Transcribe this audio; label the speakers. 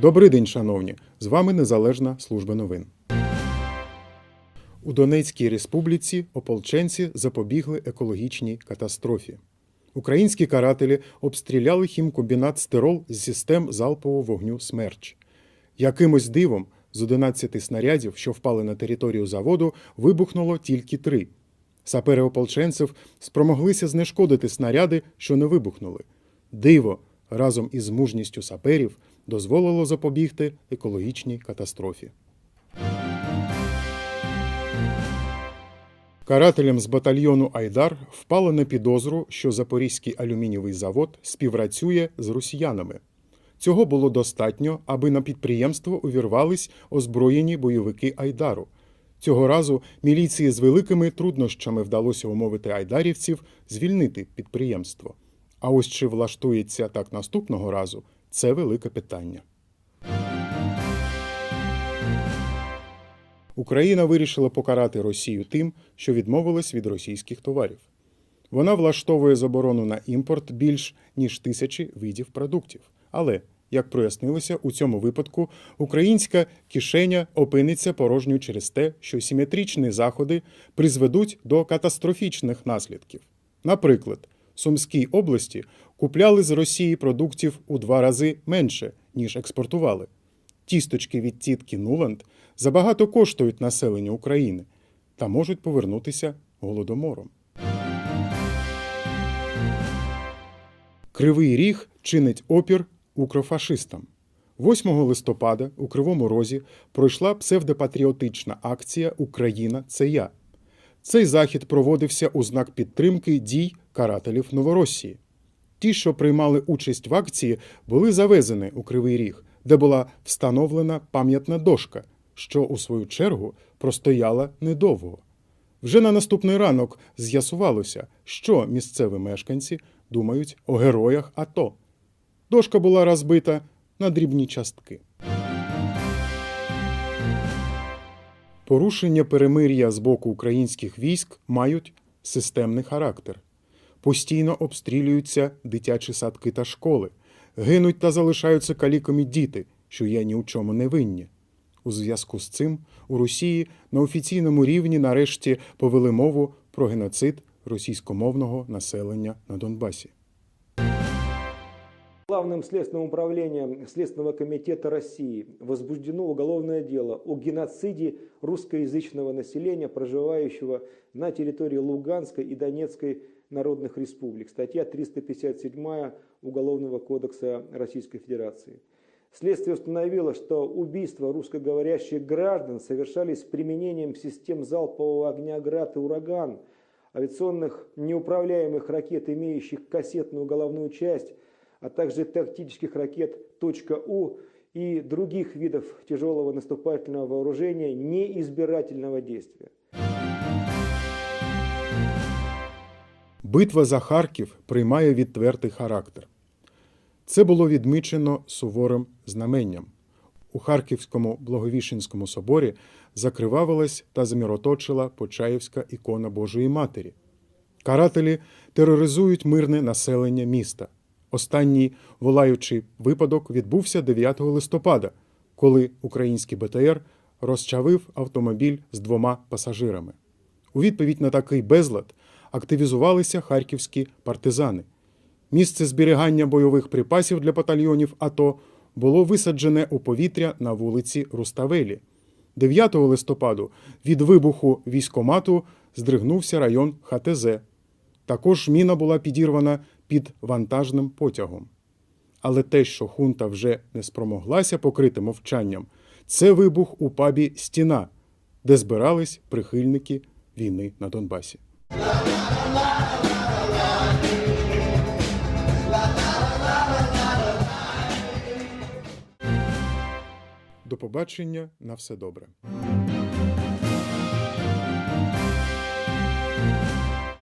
Speaker 1: Добрий день, шановні! З вами Незалежна служба новин. У Донецькій республіці ополченці запобігли екологічній катастрофі. Українські карателі обстріляли хімкомбінат Стерол з систем залпового вогню Смерч. Якимось дивом з 11 снарядів, що впали на територію заводу, вибухнуло тільки три. Сапери ополченців спромоглися знешкодити снаряди, що не вибухнули. Диво разом із мужністю саперів дозволило запобігти екологічній катастрофі. Карателям з батальйону Айдар впало на підозру, що Запорізький алюмінієвий завод співпрацює з росіянами. Цього було достатньо, аби на підприємство увірвались озброєні бойовики Айдару. Цього разу міліції з великими труднощами вдалося умовити айдарівців звільнити підприємство. А ось чи влаштується так наступного разу це велике питання. Україна вирішила покарати Росію тим, що відмовилась від російських товарів. Вона влаштовує заборону на імпорт більш ніж тисячі видів продуктів. Але, як прояснилося, у цьому випадку українська кишеня опиниться порожньою через те, що симетричні заходи призведуть до катастрофічних наслідків. Наприклад, в Сумській області купляли з Росії продуктів у два рази менше, ніж експортували. Тісточки від тітки Нуланд забагато коштують населенню України та можуть повернутися голодомором. Кривий Ріг чинить опір укрофашистам. 8 листопада у Кривому Розі пройшла псевдопатріотична акція Україна це я. Цей захід проводився у знак підтримки дій карателів Новоросії. Ті, що приймали участь в акції, були завезені у Кривий Ріг, де була встановлена пам'ятна дошка, що у свою чергу простояла недовго. Вже на наступний ранок з'ясувалося, що місцеві мешканці думають о героях АТО. Дошка була розбита на дрібні частки. Порушення перемир'я з боку українських військ мають системний характер. Постійно обстрілюються дитячі садки та школи, гинуть та залишаються каліками діти, що є ні у чому не винні. У зв'язку з цим у Росії на офіційному рівні нарешті повели мову про геноцид російськомовного населення на Донбасі.
Speaker 2: Главным следственным управлением Следственного комитета России возбуждено уголовное дело о геноциде русскоязычного населения, проживающего на территории Луганской и Донецкой народных республик. Статья 357 Уголовного кодекса Российской Федерации. Следствие установило, что убийства русскоговорящих граждан совершались с применением систем залпового огня «Град» и «Ураган», авиационных неуправляемых ракет, имеющих кассетную головную часть, а также тактических ракет «У» и других видов тяжелого наступательного вооружения неизбирательного действия.
Speaker 1: Битва за Харків приймає відвертий характер. Це було відмічено суворим знаменням. У Харківському Благовіщенському соборі закривавилась та заміроточила Почаївська ікона Божої Матері. Карателі тероризують мирне населення міста. Останній волаючий випадок відбувся 9 листопада, коли український БТР розчавив автомобіль з двома пасажирами. У відповідь на такий безлад активізувалися харківські партизани. Місце зберігання бойових припасів для батальйонів АТО було висаджене у повітря на вулиці Руставелі. 9 листопаду від вибуху військомату здригнувся район ХТЗ. Також міна була підірвана під вантажним потягом. Але те, що хунта вже не спромоглася покрити мовчанням, це вибух у пабі Стіна, де збирались прихильники війни на Донбасі. До побачення на все добре.